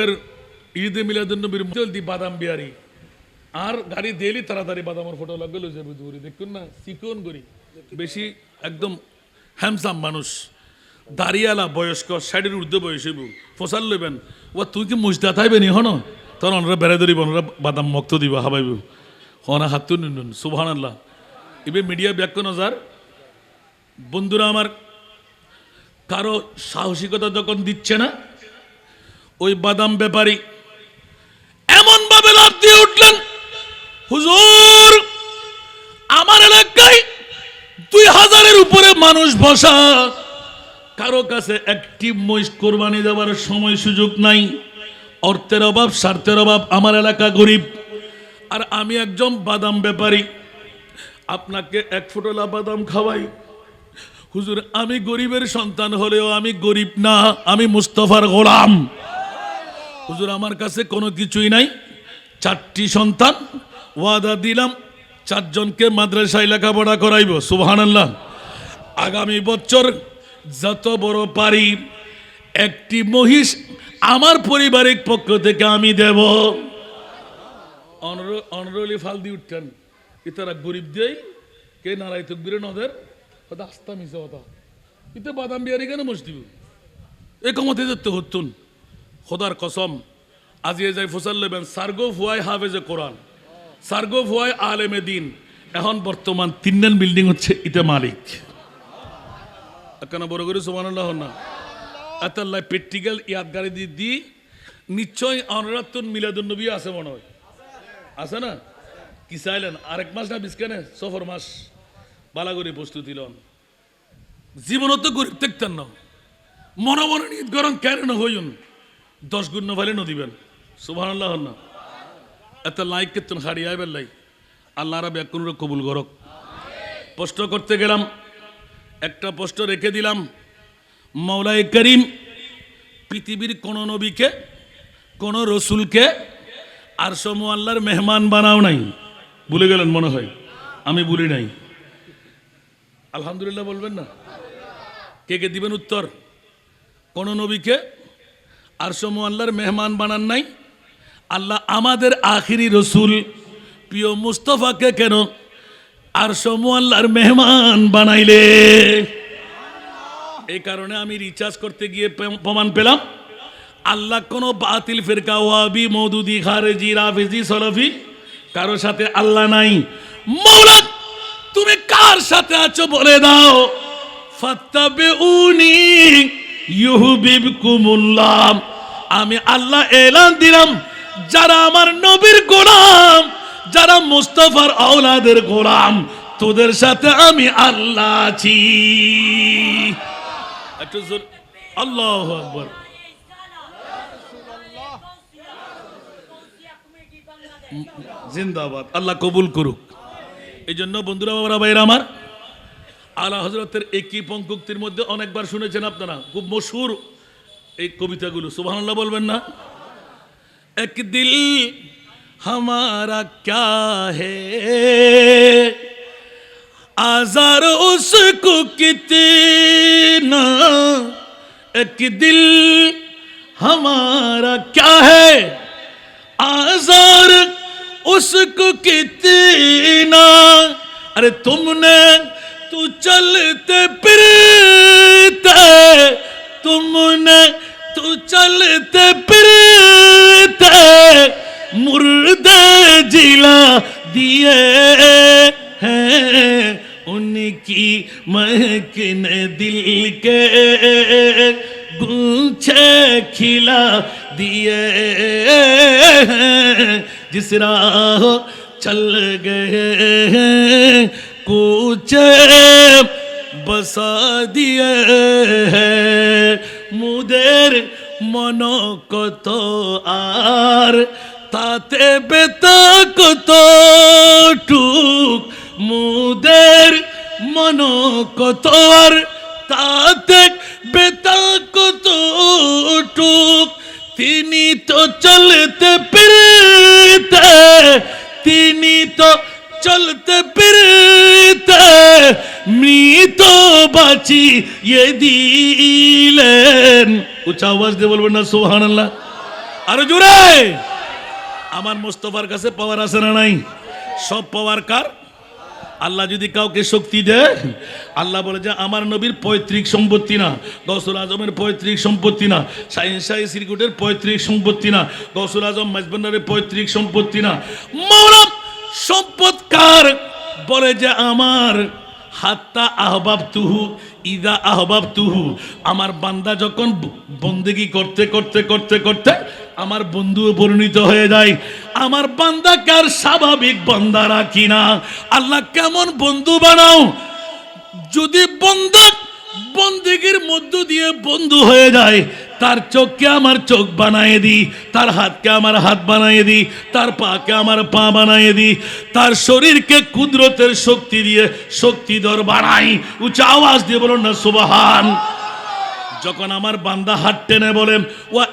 উডের ঈদে মিলাদুন্নবীর জলদি বাদাম বিয়ারি আর গাড়ি দেলি তাড়াতাড়ি বাদামের ফটো দূরে দেখুন না, চিকন করি বেশি একদম হ্যামসাম মানুষ। দাঁড়িয়ালা বয়স্ক ষাটের ঊর্ধ্ব বয়স হইব। ফসাল লইবেন। ও তুই কি মুজদা নি হন? তখন অনরা বেড়ে ধরিব অনরা বাদাম মক্ত দিব, হাবাইব। হনা, হাতু নুন সুবহান আল্লাহ এবার মিডিয়া ব্যাখ্য নজার বন্ধুরা আমার কারও সাহসিকতা যখন দিচ্ছে না ওই বাদাম ব্যাপারী। এমন ভাবে লাভ দিয়ে উঠলেন, হুজুর, আমার এলাকায় দুই হাজারের উপরে মানুষ বসা কারও কাছে একটি মহিষ কোরবানি দেওয়ার সময় সুযোগ নাই। অর্থের অভাব, স্বার্থের অভাব, আমার এলাকা গরিব। আর আমি একজন বাদাম ব্যাপারী। আপনাকে এক ফুটলা বাদাম খাওয়াই। হুজুর, আমি গরিবের সন্তান হলেও আমি গরিব না, আমি মুস্তফার গোলাম। হুজুর, আমার কাছে কোনো কিছুই নাই। চারটি সন্তান, ওয়াদা দিলাম, চারজনকে মাদ্রাসায় লেখাপড়া করাইব, সুবহানাল্লাহ। আগামী বছর যত বড় পারি, একটি মহিষ আমার পারিবারিক পক্ষ থেকে আমি দেব। অনরলি ফাল দিয়ে উঠতেন ইতারা গরিব দেই কে নারাই তকবিরে নদের কথা আস্তা মিশে কথা ইতে বাদাম বিহারি কেন মস দিব? এ কমতে যেতে হতুন। খোদার কসম আজিয়ে যাই ফসল লেবেন, সার্গো ফুয়াই হাফেজে কোরআন, সার্গো ফুয়াই আলেমে দিন, এখন বর্তমান তিনজন বিল্ডিং হচ্ছে ইতে মালিক। কেন বড় করে সমান না? আতাল্লাহ প্র্যাকটিক্যাল ইয়াদগারি দি দি নিশ্চয় অনরাত্তন মিলাদুন নবী আছে মনে হয়। আছে না? কি চাইলেন? আরেক মাস না বিস্কানে সফর মাস। বালাগরি প্রস্তুতি লন। জীবনত গরিব দেখতেন না মনে মনে নিত গরম কেন হইন দশ গুণ ভালে ন দিবেন? সুবাহ না। এত লাইক কেতন হারিয়ে আইবেন লাই। আল্লাহ রাব কোন কবুল করক। প্রশ্ন করতে গেলাম, একটা প্রশ্ন রেখে দিলাম। মৌলাই করিম পৃথিবীর কোন নবীকে, কোন রসুলকে আর সমু আল্লাহর মেহমান বানাও নাই। ভুলে গেলেন মনে হয়। আমি বলি নাই। আলহামদুলিল্লাহ বলবেন না? কে কে দিবেন উত্তর? কোন নবীকে আর সমু আল্লাহর মেহমান বানান নাই? আল্লাহ আমাদের আখিরি রসুল। প্রিয় মুস্তফাকে কেন আর সমু আল্লাহর মেহমান বানাইলে? এই কারণে আমি রিচার্জ করতে গিয়ে প্রমাণ পেলাম। আল্লাহ কোন বাতিল ফেরকা, ওয়াবি মৌদুদি খারেজি, রাফেজি, সলফি কারও সাথে আল্লাহ নাই। মৌলা, তুমি কার সাথে আছো বলে দাও? ফাত্তাবে উনি ইউহিবকুমুল্লাহ আমি আল্লাহ এলান দিলাম। যারা আমার নবীর গোলাম, যারা মুস্তফার আওলাদের গোলাম, তোদের সাথে আমি আল্লাহ আছি। একটু আল্লাহ আকবর। জিন্দাবাদ। আল্লাহ কবুল করুক। এই জন্য বন্ধুরা, বাবারা ভাইরা আমার, আলা হজরতের একই পঙ্কুক্তির মধ্যে অনেকবার শুনেছেন আপনারা, খুব মশহুর ایک کبیتہ گلو سبحان اللہ بول بننا ایک دل ہمارا کیا ہے آزار اس کو کتنا ایک دل ہمارا کیا ہے آزار اس کو کتنا ارے تم نے تو چلتے پھرتے تم نے تو چلتے پرتے مردے جلا دیے ہیں ان کی مہک نے دل کے گلچھے کھلا دیے جس راہ چل گئے ہیں، کوچے بسا دیئے ہیں۔ মুদের মন কত আর, তাতে বেতা কত টুক। মুদের মন কত আর, তাতে বেতা কত টুক। তিনি তো চলতে ফিরতে, তিনি তো চলতে ফিরতে মৃত বাঁচিয়ে দিলেন। উচ্চ আওয়াজ দিয়ে বলবেন না সোহান আল্লাহ আরও জোরে। আমার মোস্তফার কাছে পাওয়ার আছে না নাই? সব পাওয়ার কার? আল্লাহ যদি কাউকে শক্তি দেয়, আল্লাহ বলে যে আমার নবীর পৈতৃক সম্পত্তি না, গৌসুল আজমের পৈতৃক সম্পত্তি না সাইন সাই সিরকুটের পৈতৃক সম্পত্তি না, গৌসুল আজম মাইজবান্ডারের পৈতৃক সম্পত্তি না। মৌলাম সম্পদ কার? বলে যে আমার হাত্তা আহবাব তুহু ইদা আহবাব তুহু আমার বান্দা যখন বন্দেগি করতে করতে করতে করতে আমার বন্ধু পরিণত হয়ে যায়। আমার বান্দা কার স্বাভাবিক বান্দা রাখি না আল্লাহ কেমন বন্ধু বানাও। যদি বন্দা বন্দেগির মধ্য দিয়ে বন্ধু হয়ে যায় তার চোখকে আমার চোখ বানায় দি, তার হাতকে আমার হাত বানায় দি, তার পাকে আমার পা বানায় দি, তার শরীরকে কুদরতের শক্তি দিয়ে শক্তিধর বানাই উচ্চ আওয়াজ দিয়ে বলুন না, সুবাহান। যখন আমার বান্দা হাত টেনে বলে, ওয়া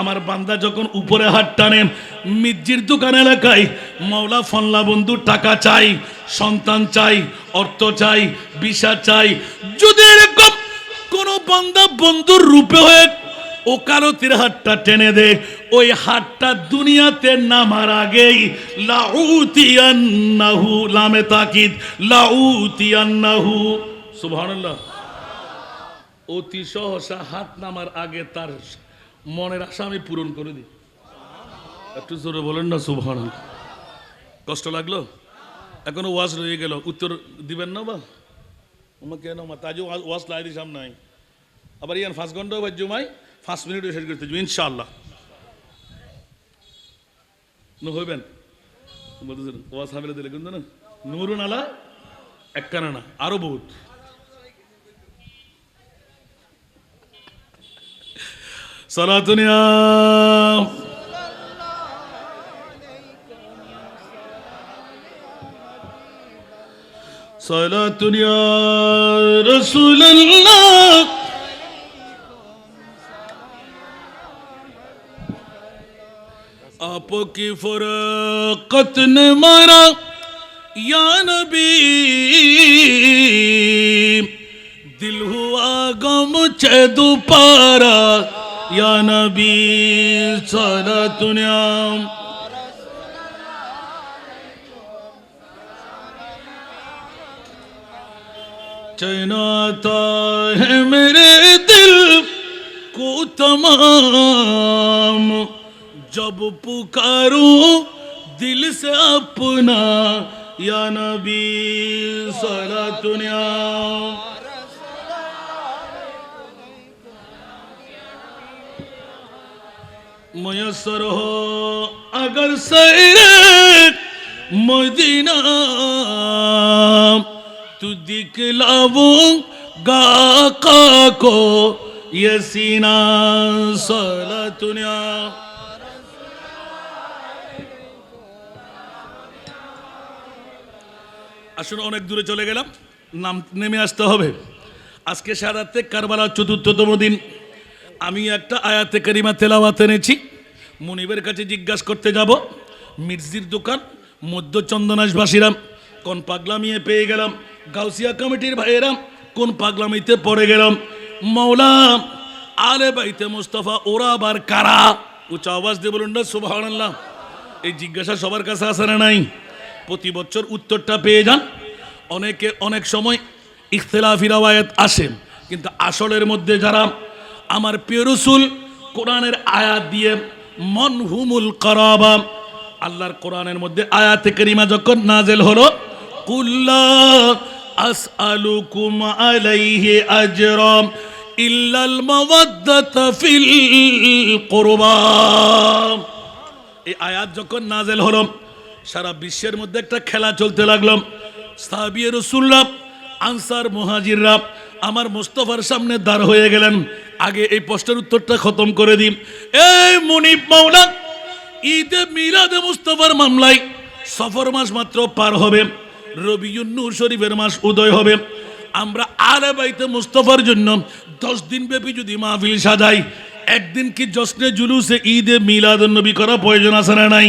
আমার বান্দা যখন উপরে হাত টানে মির্জির দোকান এলাকায়, মাওলা ফল্লা বন্ধু, টাকা চাই, সন্তান চাই, অর্থ চাই বিষা চাই। যদি এরকম কোনো বান্দা বন্ধুর রূপে হয়ে ওকালতির হাতটা টেনে দে। ওই হাতটা দুনিয়াতে নামার আগেই, লাউতিয়ান্নাহু লামে তাকিদ, লাউতিয়ান্নাহু। সুবহানাল্লাহ। অতি সহসা হাত নামার আগে তার মনের আশা আমি পূরণ করে দিই। একটু জোরে বলেন না, সুবহানাল্লাহ। কষ্ট লাগল? এখনও ওয়াজ রয়ে গেল। উত্তর দিবেন না বা? আমাকে কেন মা? তাজও ওয়াজ লাই দিছাম নাই। আবার ইয়ান পাঁচ ঘন্টাও বাজ্য মাই পাঁচ মিনিটও শেষ করতে যাব, ইনশাআল্লাহ। হইবেন? বলতেছেন ওয়াজ হামিলা দিলে কিন্তু না, নুরুন আলা একখানা না আরও বহুত। সালাতুনিয়া সালাতুনিয়া রাসূলুল্লাহ। آپ کی فراقت نے مارا یا نبی دل ہوا غم چھ دوپارا یا نبی سارا دنیا چناتا ہے میرے دل کو تمام جب پکاروں دل سے اپنا، یا نبی سلا دنیا میسر ہو اگر سیر مدینہ، تو دکھلاؤں گا آقا کو یہ سینہ سلا دنیا আসুন অনেক দূরে চলে গেলাম। নাম, নেমে আসতে হবে। আজকে সারাতে কারবালার চতুর্থতম দিন। আমি একটা আয়াতে কারিমা তেলাওয়াত এনেছি। মনিবের কাছে জিজ্ঞাসা করতে যাব। মির্জির দোকান, মধ্য চন্দনাসবাসীরাম কোন পাগলামিয়ে পেয়ে গেলাম? গাউসিয়া কমিটির ভাইয়েরাম, কোন পাগলামিতে পড়ে গেলাম? মৌলা, আলে বাইতে মুস্তফা, ওরা আবার কারা? উচ্চ আওয়াজ দিয়ে বলুন না সুবাহ এই জিজ্ঞাসা সবার কাছে আসে না নাই? প্রতি বছর উত্তরটা পেয়ে যান। অনেকে অনেক সময় ইখতলাফি রাওয়ায়াত আসে কিন্তু আসলের মধ্যে যারা আমার প্রিয় রসুল কোরআনের আয়াত দিয়ে মন হুমুল করাবা, আল্লাহর কোরআনের মধ্যে আয়াতে করিমা যখন নাজেল হলো এই আয়াত যখন নাজেল হলো সারা বিশ্বের মধ্যে একটা খেলা চলতে লাগল। সাহাবিয়ে রসুল্লাহ আনসার মুহাজিররা আমার মোস্তফার সামনে দাঁড় হয়ে গেলেন। আগে এই প্রশ্নের উত্তরটা খতম করে দিই। এই মুনিব মাওলা, ঈদে মিলাদে মুস্তফার মামলায় সফর মাস মাত্র পার হবে। রবিউন্নুর শরীফের মাস উদয় হবে। আমরা আলে বাইতে মুস্তফার জন্য দশ দিন ব্যাপী যদি মাহফিল সাজাই, একদিন কি জশ্নে জুলুসে ঈদে মিলাদ নবী করা প্রয়োজন আছে না নাই?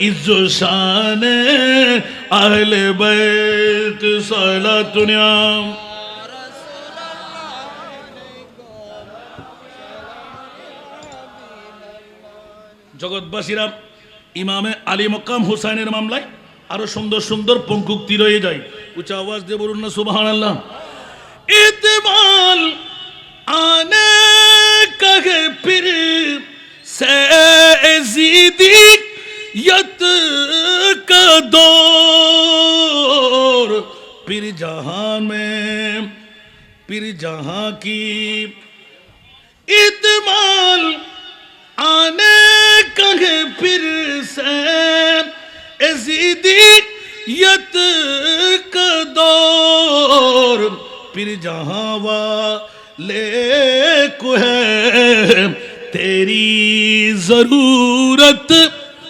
ইজ্জু শানে আহলে বাইত সালাতুন জগৎবাসীরা, ইমামে আলী মকাম হুসাইনের মামলায় আরও সুন্দর সুন্দর পঙ্কুক্তি রয়ে যায়। উচ্চ আওয়াজ দিয়ে বলুন না সুবাহান আল্লাহ ইতিমাল আনে কাগে সে জি جہاں میں پھر جہاں کی اتمال آنے کہے پھر سے۔ ازیدیت کا دور۔ پھر جہاں والے کو ہے، تیری ضرورت،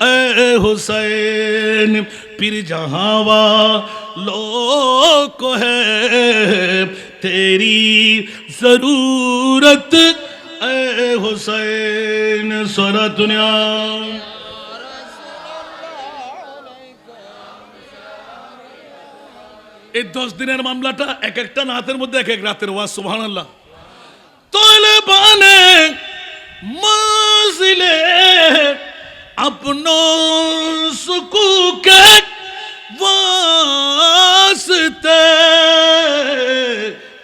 اے حسین۔ پھر جہاں والے वालों को है तेरी जरूरत ए हुसैन सोरा दुनिया এই দশ দিনের মামলাটা এক একটা নাতের মধ্যে এক এক রাতের ওয়াজ সুবহান আল্লাহ তলেবানে मंजिले अपनों सुकू के वास्ते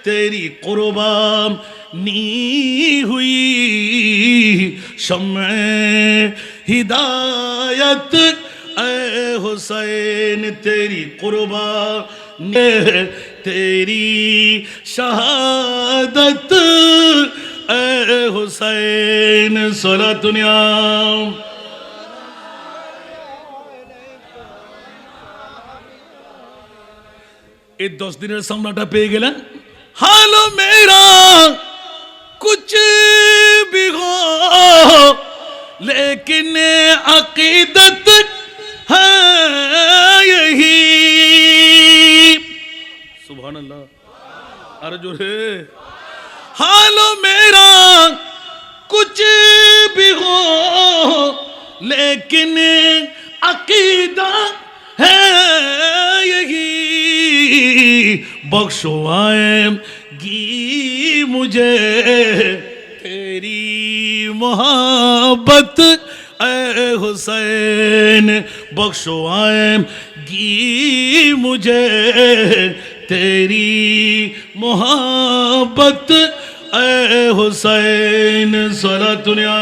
तेरी कुर्बान नी हुई शम्मे हिदायत ए हुसैन तेरी कुर्बान तेरी शहादत ए हुसैन सोला दुनिया এই দশ দিনের সামনাটা পেয়ে গেলেন। হ্যালো মেয়েরা, কুচি বিহো, লেকিন আকিদত হ্যাঁ সুবহান আল্লাহ আরে জোরে। হালো মেরা কুছ ভি হো লেকিন আকিদা হ্যাঁ बख्शवाएगी मुझे तेरी मोहब्बत ए हुसैन बख्शवाएगी मुझे तेरी मोहब्बत ए हुसैन सला दुनिया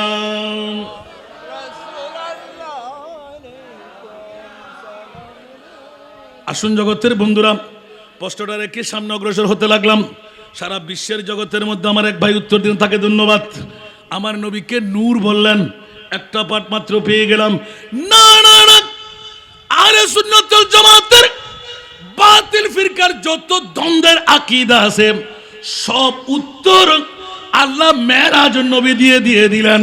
আসুন জগতের বন্ধুরা পোস্টটা রেখে সামনে অগ্রসর হতে লাগলাম। সারা বিশ্বের জগতের মধ্যে আমার এক ভাই উত্তর দিন, তাকে ধন্যবাদ। আমার নবীকে নূর বললেন, একটা পাঠ মাত্র পেয়ে গেলাম। না না না আরে সুন্নতুল জামাতের বাতিল ফিরকার যত দ্বন্দ্বের আকিদা আছে, সব উত্তর আল্লাহ মেরাজ নবী দিয়ে দিয়ে দিলেন।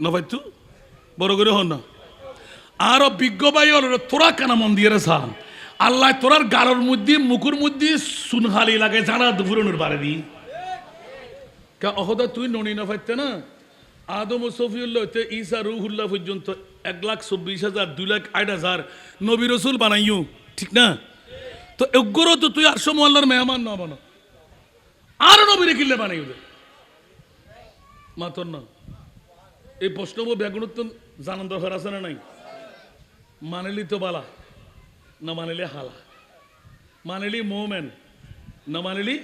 না ফাইতু বড় করে হন না। আরও বিজ্ঞ হল তোরা কেন মন দিয়ে রে সান। আল্লাহ তোরার গাড়োর মধ্যে মুকুর মধ্যে সুনহালি লাগে, জানা দুপুরনুর বারে দি অহদা তুই ননি না ফাইতে না? আদম ও সফিউল্লাহ হইতে ঈসা রুহুল্লাহ পর্যন্ত এক লাখ চব্বিশ হাজার, দুই লাখ আট হাজার নবী রসুল বানাইও ঠিক না? তো এগুলো তো তুই আটশো মোল্লার মেহমান না বানো। আরও নবীরে কিনলে বানাই ওদের মাতর না। এই প্রশ্ন ব্যাগুণত্ব জানান দরকার আছে না নাই? মানিলি তো বালা, না মানিলে হালা। মানিলি মোমেন, না মানিলি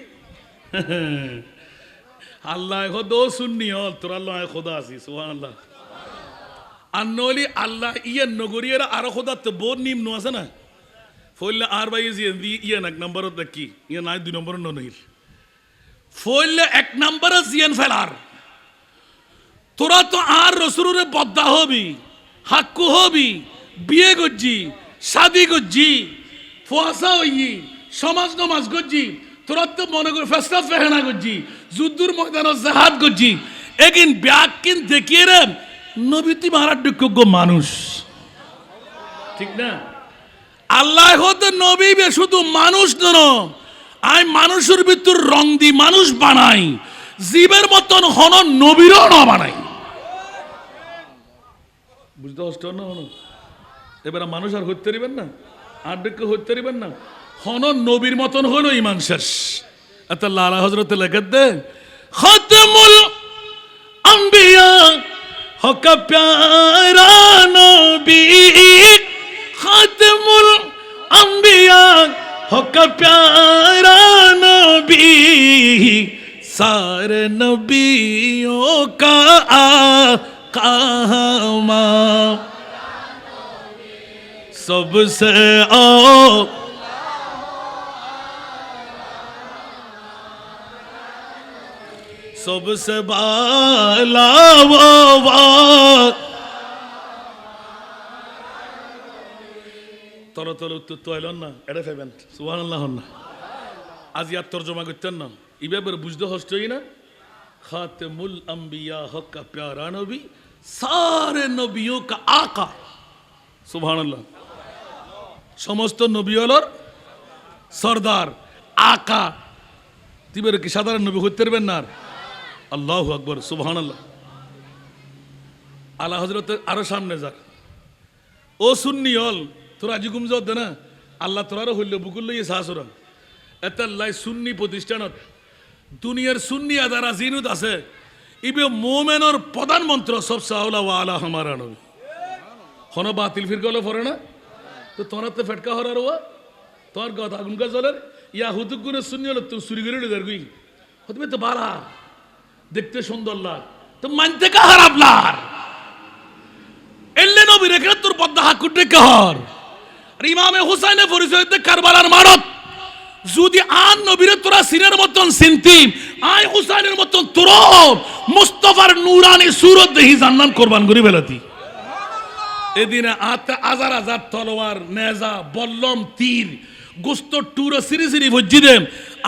আল্লাহ খোদো শুননি হল তোর আল্লাহ খোদা আছি সোহান আল্লাহ আর নলি আল্লাহ ইয়ে নগরীর আরও খোদা তো বহুত নিম্ন আছে না? ফইলে আর বাই ইয়ে ইয়ে এক নম্বরত কি ইয়ে নাই, দুই নম্বর নহিল। ফইলে এক নম্বর জিয়ান ফেলার। তোরা তো আর রসুরের বদ্দা হবি, হাক্কু হবি, বিয়ে করছি, শাদি করছি, ফুয়াশা হইয়ি সমাজ নমাজ করছি, তোরা তো মনে করি ফেসলা ফেহানা করছি, যুদ্ধর ময়দান জাহাদ করছি। একিন ব্যাগ কিন দেখিয়ে রে নবীতি মারার যোগ্য মানুষ। ঠিক না? আল্লাহ হতে নবী বে শুধু মানুষ নন, আই মানুষের ভিতর রং দি মানুষ বানাই, জীবের মতন হন নবীরও না বানাই। বুঝতে কষ্ট না হন এবার মানুষ আর হইতে পারিবেন না আর ডেকে হইতে পারিবেন না হন নবীর মতন হলো ইমান শেষ এত লালা হজরতে লেখে দে খতমুল আম্বিয়া হক প্যারা নবী খতমুল আম্বিয়া হক প্যারা নবী सारे नबियों का आका কামা সবসে ও সবসে বালা তলে তলে উত্তর তো এলেন না এটা ফেবেন সুহান আল্লাহ না আজ ইয়ার তর্জমা করতেন না এই ব্যাপারে বুঝতে হস্তই না খাতেমুল আম্বিয়া হকা প্যারা নবী সারে নবীও কা আকা সুভান সমস্ত নবীলর সর্দার আকা তিবের কি সাধারণ নবী হইতে পারবেন না আল্লাহ আকবর সুভান আল্লাহ আল্লাহ হজরতের আরও সামনে যাক ও সুন্নিয়ল তোরা আজিগুম যাওয়া না আল্লাহ তোরারও হইল বুকুল লইয়ে সাহসুরান এত লাই সুন্নি প্রতিষ্ঠানত দুনিয়ার সুন্নি আদারা জিনুত আছে ইবে মোমেনর প্রধানমন্ত্র সব সাহলা আলা হন বাতিল ফির গেল পরে না? তো তোরা তো ফেটকা হরার ওয়া? তোর কথা আগুন গাছ জলের ইয়া হুতুক গুণে শুনি হলো, তুই গুই। তো বালা। দেখতে সুন্দর তো মানতে কা হারাপ লার এলে নবী রেখে তোর পদ্মা হাকুট রেখে হর? আর ইমামে হুসাইনে পরিচয় কারবালার মারত যদি আন নবীরে তোরা সিনের মতন সিনতি আই হুসাইনের মতন তোর মুস্তফার নুরানি সুরত দেহি জান্নান কোরবান করি বেলাতি। এদিনে আতে হাজার হাজার তলোয়ার নেজা বল্লম তীর গোস্ত টুর সিরি সিরি ভজ্জি দে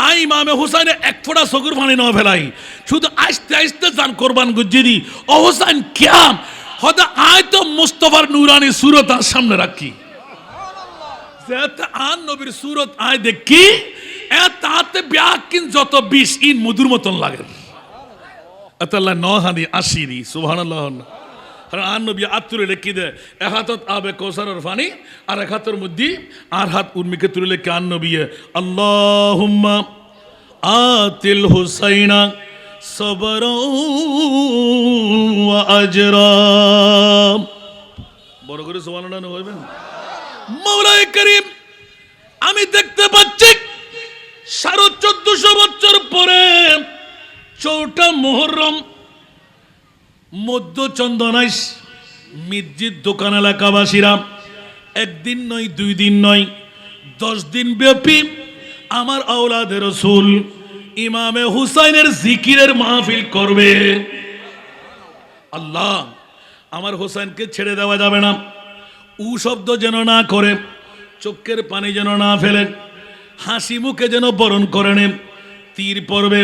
আই ইমামে হুসাইনে এক ফোঁটা চকুর পানি ন ফেলাই। শুধু আস্তে আস্তে জান কোরবান গুজ্জি দি। ও হুসাইন ক্যাম। হয়তো আয় তো মুস্তফার নুরানি সুরত তার সামনে রাখি। যাতে আন নবীর সুরত আয় দেখি। তাতে ব্যাকিন যত বিষ, ইন মধুর মতন লাগে। আতাল্লাহ ন হানি আশিরি, সুবহানাল্লাহ কারণ আর নবী আত্মুরে লেখি দে, এক হাতত আবে কৌসারের ফানি, আর এক হাতের মধ্যে আর হাত উর্মিকে তুলে লেখে আন নবী আল্লাহুম্মা আতিল হুসাইনা সবর আজরা। বড় করে সোমানানো হইবেন। মৌলাই করিম মধ্য চন্দনাইশ মির্জির দোকান এলাকাবাসীরা, একদিন নয়, দুই দিন নয়, দশ দিন ব্যাপী আমার আওলাদের রসুল ইমামে হুসাইনের জিকিরের মাহফিল করবে। আল্লাহ, আমার হোসেনকে ছেড়ে দেওয়া যাবে না। উ শব্দ যেন না করে, চোখের পানি যেন না ফেলে, হাসি মুখে যেন বরণ করে নে তীর পড়বে